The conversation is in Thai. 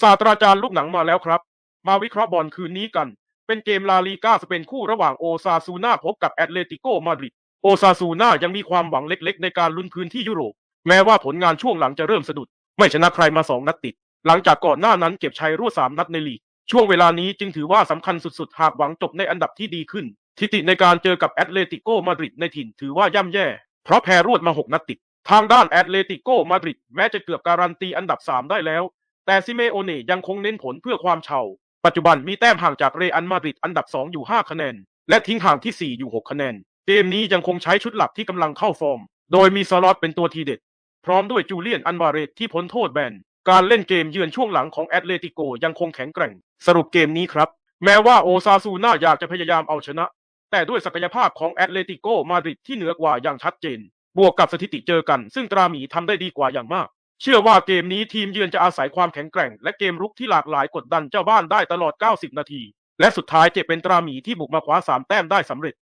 ศาสตราจารย์ลูกหนังมาแล้วครับ มาวิเคราะห์บอลคืนนี้กัน เป็นเกมลาลีกาสเปนคู่ระหว่างโอซาซูนาพบกับแอตเลติโกมาดริด โอซาซูนายังมีความหวังเล็กๆ ในการลุ้นพื้นที่ยุโรป แม้ว่าผลงานช่วงหลังจะเริ่มสะดุด ไม่ชนะใครมาสองนัดติด หลังจากก่อนหน้านั้นเก็บชัยรวดสามนัดในลีก ช่วงเวลานี้จึงถือว่าสำคัญสุดๆ หากหวังจบในอันดับที่ดีขึ้น ทิติในการเจอกับแอตเลติโกมาดริดในถิ่นถือว่าย่ำแย่ เพราะแพ้รวดมา6นัดติด ทางด้านแอตเลติโกมาดริดแม้จะเกือบการันตีอันดับ3ได้แล้ว แต่ซิเมโอเน่ยังคงเน้นผลเพื่อความเฉาปัจจุบันมีแต้มห่างจากเรอัลมาดริดอันดับ 2 อยู่ 5 คะแนน และทิ้งห่างที่ 4 อยู่ 6 คะแนน เกมนี้ยังคงใช้ชุดหลักที่กำลังเข้าฟอร์ม โดยมีสล็อตเป็นตัวทีเด็ด พร้อมด้วยจูเลียนอันบาเรตที่พ้นโทษแบน การเล่นเกมเยือนช่วงหลังของแอตเลติโกยังคงแข็งแกร่ง สรุปเกมนี้ครับ แม้ว่าโอซาซูน่าอยากจะพยายามเอาชนะ แต่ด้วยศักยภาพของแอตเลติโกมาดริดที่เหนือกว่าอย่างชัดเจน บวกกับสถิติเจอกัน ซึ่งตราหมีทำได้ดีกว่าอย่างมาก เชื่อว่าเกมนี้ทีมเยือนจะอาศัยความแข็งแกร่ง และเกมรุกที่หลากหลายกดดันเจ้าบ้านได้ตลอด 90 นาที และสุดท้ายจะเป็นตราหมีที่บุกมาคว้า 3 แต้มได้สำเร็จ